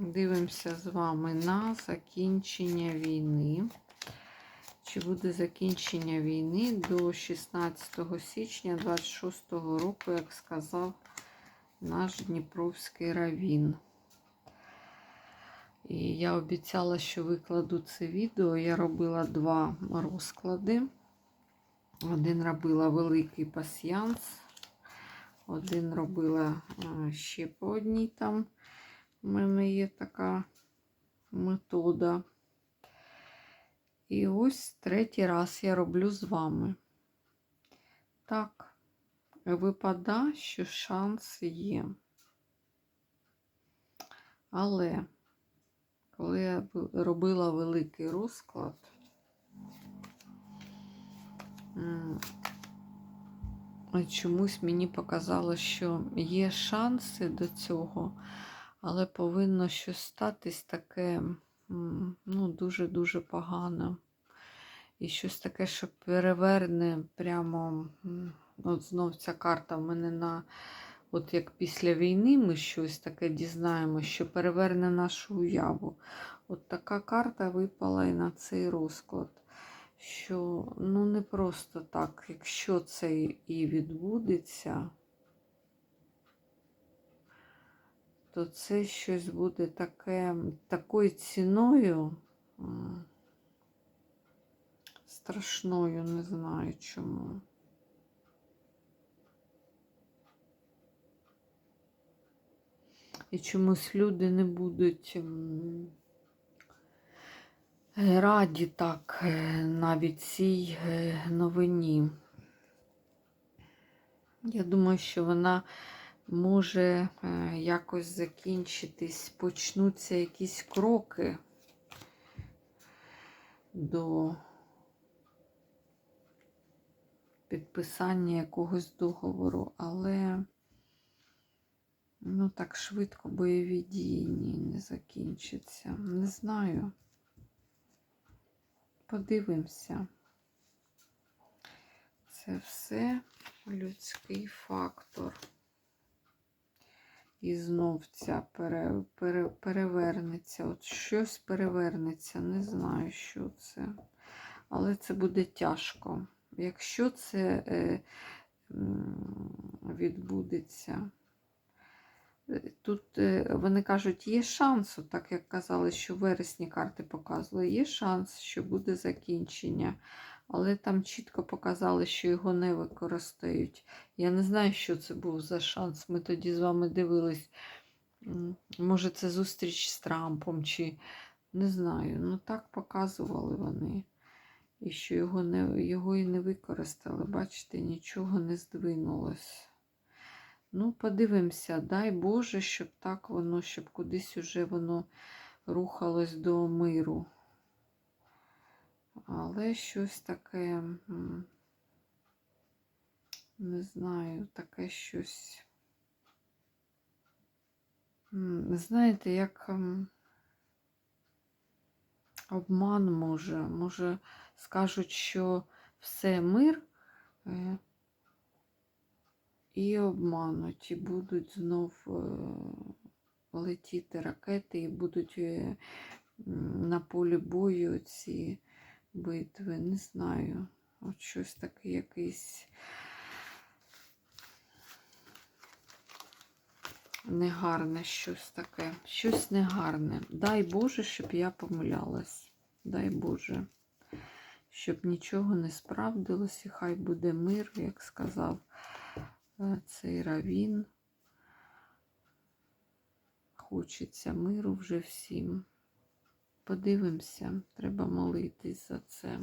Дивимося з вами на закінчення війни. Чи буде закінчення війни до 16 січня 26 року, як сказав наш Дніпровський равін. І я обіцяла, що викладу це відео. Я робила два розклади. Один робила великий пасьянс, один робила е, ще по одній там. У мене є така метода. І ось третій раз я роблю з вами. Так, випада, що шанс є. Але, коли я робила великий розклад, чомусь мені показало, що є шанси до цього, але повинно щось статись таке ну, дуже-дуже погане. І щось таке, що переверне прямо, от знов ця карта в мене на, от як після війни ми щось таке дізнаємося, що переверне нашу уяву. От така карта випала і на цей розклад. Що ну не просто так, якщо це і відбудеться, то це щось буде таке, такою ціною страшною, не знаю чому. І чомусь люди не будуть раді так е, навіть цій е, новині. Я думаю, що вона може е, якось закінчитись, почнуться якісь кроки до підписання якогось договору, але ну так швидко бойові дії ні, не закінчаться. Не знаю. Подивимося. Це все людський фактор. І знов ця пере, пере, перевернеться. От щось перевернеться, не знаю, що це. Але це буде тяжко. Якщо це е, відбудеться, е, тут е, вони кажуть, є шанс, так як казали, що в вересні карти показували, є шанс, що буде закінчення. Але там чітко показали, що його не використають. Я не знаю, що це був за шанс. Ми тоді з вами дивились. Може, це зустріч з Трампом, чи не знаю. Ну так показували вони. І що його не, його і не використали. Бачите, нічого не здвинулось. Ну, подивимося, дай Боже, щоб так воно, щоб кудись уже воно рухалось до миру. Але щось таке, не знаю, таке щось. Знаєте, як обман може, може скажуть, що все мир е, і обмануть, і будуть знов е, летіти ракети, і будуть е, на полі бою ці битви. Не знаю. От щось таке якийсь негарне щось таке. Щось негарне. Дай Боже, щоб я помилялась. Дай Боже щоб нічого не справдилось, і хай буде мир, як сказав е, цей равін. Хочеться миру вже всім. Подивимося, треба молитись за це.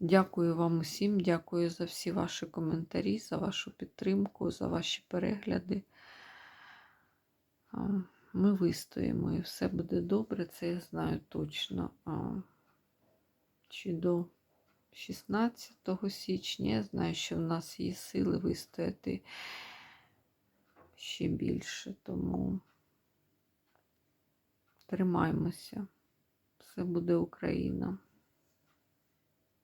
Дякую вам усім, дякую за всі ваші коментарі, за вашу підтримку, за ваші перегляди. Ми вистоїмо і все буде добре, це я знаю точно чи до 16 січня. Я знаю, що в нас є сили вистояти ще більше, тому тримаймося. Все буде Україна.